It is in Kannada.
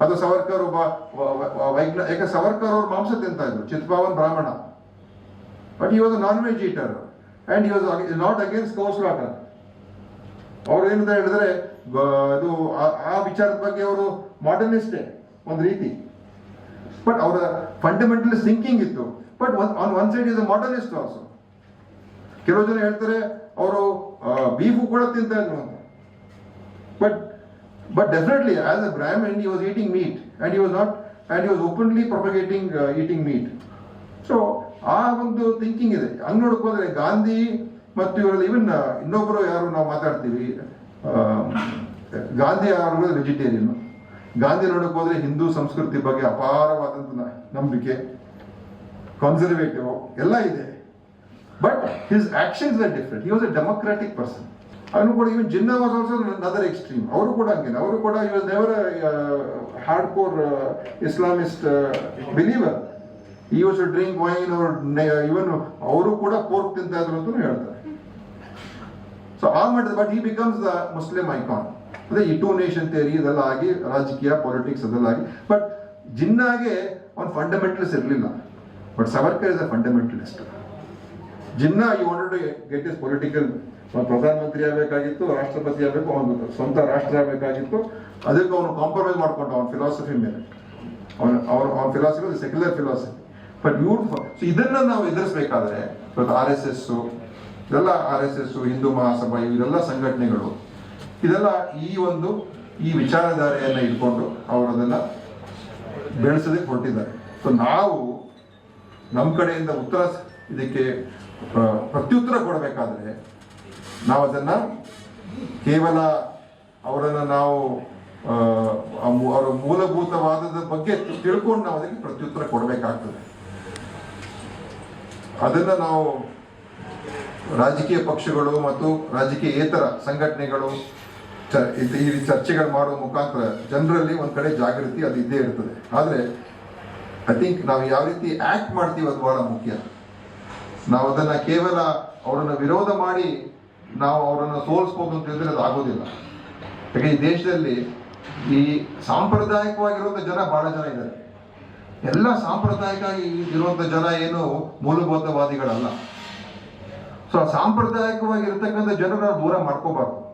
ಅಥವಾ ಸವರ್ಕರ್ ಒಬ್ಬ ವೈಜ್ಞಾ ಯಾಕೆ ಸವರ್ಕರ್ ಅವ್ರು ಮಾಂಸ ತಿಂತ ಇದ್ರು, ಚಿತ್ಪಾವನ್ ಬ್ರಾಹ್ಮಣ. But he was non veg eater and he was not against cow slaughter ಅವ್ರು ಏನಂತ ಹೇಳಿದ್ರೆ ಇದು ಅದು ಆ- ಆ ವಿಚಾರದ ಬಗ್ಗೆ ಅವರು ಮಾಡರ್ನಿಸ್ಟೇ ಒಂದು ರೀತಿ. ಬಟ್ ಅವರ ಫಂಡಮೆಂಟಲ್ ಥಿಂಕಿಂಗ್ ಇತ್ತು. But on one side is a modernist also ಕೆಲವು ಜನ ಹೇಳ್ತಾರೆ, ಅವರು ಬೀಫು ಕೂಡ ತಿಂತ ಇದ್ರು ಅಂತ. But but definitely, as a Brahmin, he was eating meat and he was not and he was openly propagating uh, eating meat. So ಆ ಒಂದು ಥಿಂಕಿಂಗ್ ಇದೆ. ಹಂಗ್ ನೋಡಕ್ ಹೋದ್ರೆ ಗಾಂಧಿ ಮತ್ತು ಇವರಲ್ಲಿ ಇವನ್ ಇನ್ನೊಬ್ಬರು ಯಾರು ನಾವು ಮಾತಾಡ್ತೀವಿ ಗಾಂಧಿ ಅವರು ವೆಜಿಟೇರಿಯನ್. ಗಾಂಧಿ ನೋಡಕ್ ಹಿಂದೂ ಸಂಸ್ಕೃತಿ ಬಗ್ಗೆ ಅಪಾರವಾದಂತ ನಂಬಿಕೆ ಕನ್ಸರ್ವೇಟಿವ್ ಎಲ್ಲ ಇದೆ. But his actions are different he was a democratic person ಅವನು ಕೂಡ even Jinnah was also other extreme ಅವರು ಕೂಡ ಹಂಗೇನೆ. ಅವರು ಕೂಡ ಇವ never hard core Islamist believer he was drink wine ಅವ್ರ ಇವನ್ ಅವರು ಕೂಡ ಪೋರ್ಕ್ ತಿಂತ ಇದ್ರು ಅಂತ ಹೇಳ್ತಾರೆ. ಸೊ ಆ ಮಟ್ಟದ ಬಟ್ ಈ ಬಿಕಮ್ಸ್ ದ ಮುಸ್ಲಿಂ ಐಕಾನ್ ಅದೇ ಈ ಟೂ ನೇಷನ್ ಥಿಯರಿ ಇದೆಲ್ಲ ಆಗಿ, ರಾಜಕೀಯ ಪಾಲಿಟಿಕ್ಸ್ ಅದೆಲ್ಲ ಆಗಿ. ಬಟ್ ಜಿನ್ನಾಗೆ ಅವ್ನು ಫಂಡಮೆಂಟಲಿಸ್ಟ್ ಇರಲಿಲ್ಲ. But Savarkar is a fundamentalist Jinnah he wanted to get his political ಪ್ರಧಾನಮಂತ್ರಿ ಆಗಬೇಕಾಗಿತ್ತು, ರಾಷ್ಟ್ರಪತಿ ಆಗಬೇಕು, ಅವನು ಸ್ವಂತ ರಾಷ್ಟ್ರ ಆಗಬೇಕಾಗಿತ್ತು. ಅದಕ್ಕೆ ಅವನು ಕಾಂಪ್ರಮೈಸ್ ಮಾಡ್ಕೊಂಡ ಅವನ ಫಿಲಾಸಫಿ ಮೇಲೆ. ಅವನ ಅವ್ರ ಅವನ ಫಿಲಾಸಫಿ ಸೆಕ್ಯುಲರ್ ಫಿಲಾಸಫಿ ಬಟ್ ಇವ್ರು ಸೊ ಇದನ್ನ ನಾವು ಎದುರಿಸಬೇಕಾದ್ರೆ, ಇವತ್ತು ಆರ್ ಎಸ್ ಎಸ್ ಇದೆಲ್ಲ R S S Hindu Mahasabha, ಇವೆಲ್ಲ ಸಂಘಟನೆಗಳು. ಇದೆಲ್ಲ ಈ ಒಂದು, ಈ ವಿಚಾರಧಾರೆಯನ್ನು ಇಟ್ಕೊಂಡು ಅವರು ಅದನ್ನ ಬೆಳೆಸೋದಕ್ಕೆ ಹೊರಟಿದ್ದಾರೆ. ಸೊ ನಾವು ನಮ್ಮ ಕಡೆಯಿಂದ ಉತ್ತರ ಇದಕ್ಕೆ ಪ್ರತ್ಯುತ್ತರ ಕೊಡಬೇಕಾದ್ರೆ ನಾವು ಅದನ್ನ ಕೇವಲ ಅವರನ್ನ ನಾವು ಅವರ ಮೂಲಭೂತವಾದದ ಬಗ್ಗೆ ತಿಳ್ಕೊಂಡು ನಾವು ಅದಕ್ಕೆ ಪ್ರತ್ಯುತ್ತರ ಕೊಡಬೇಕಾಗ್ತದೆ. ಅದನ್ನ ನಾವು ರಾಜಕೀಯ ಪಕ್ಷಗಳು ಮತ್ತು ರಾಜಕೀಯೇತರ ಸಂಘಟನೆಗಳು ಈ ಚರ್ಚೆಗಳು ಮಾಡುವ ಮುಖಾಂತರ ಜನರಲ್ಲಿ ಒಂದ್ ಕಡೆ ಜಾಗೃತಿ ಅದು ಇದ್ದೇ ಇರ್ತದೆ. ಆದ್ರೆ ಐ ಥಿಂಕ್ ನಾವು ಯಾವ ರೀತಿ ಆಕ್ಟ್ ಮಾಡ್ತೀವಿ ಅದು ಬಹಳ ಮುಖ್ಯ. ನಾವು ಅದನ್ನ ಕೇವಲ ಅವರನ್ನು ವಿರೋಧ ಮಾಡಿ ನಾವು ಅವರನ್ನು ಸೋಲಿಸ್ಬೋದು ಅಂತ ಹೇಳಿದ್ರೆ ಅದು ಆಗೋದಿಲ್ಲ. ಯಾಕೆ, ಈ ದೇಶದಲ್ಲಿ ಈ ಸಾಂಪ್ರದಾಯಿಕವಾಗಿರುವಂತ ಜನ ಬಹಳ ಜನ ಇದ್ದಾರೆ. ಎಲ್ಲ ಸಾಂಪ್ರದಾಯಿಕ ಇರುವಂತ ಜನ ಏನು ಮೂಲಭೂತವಾದಿಗಳಲ್ಲ. ಸೊ ಸಾಂಪ್ರದಾಯಿಕವಾಗಿರ್ತಕ್ಕಂಥ ನಾವು ದೂರ ಮಾಡ್ಕೋಬಾರ್ದು.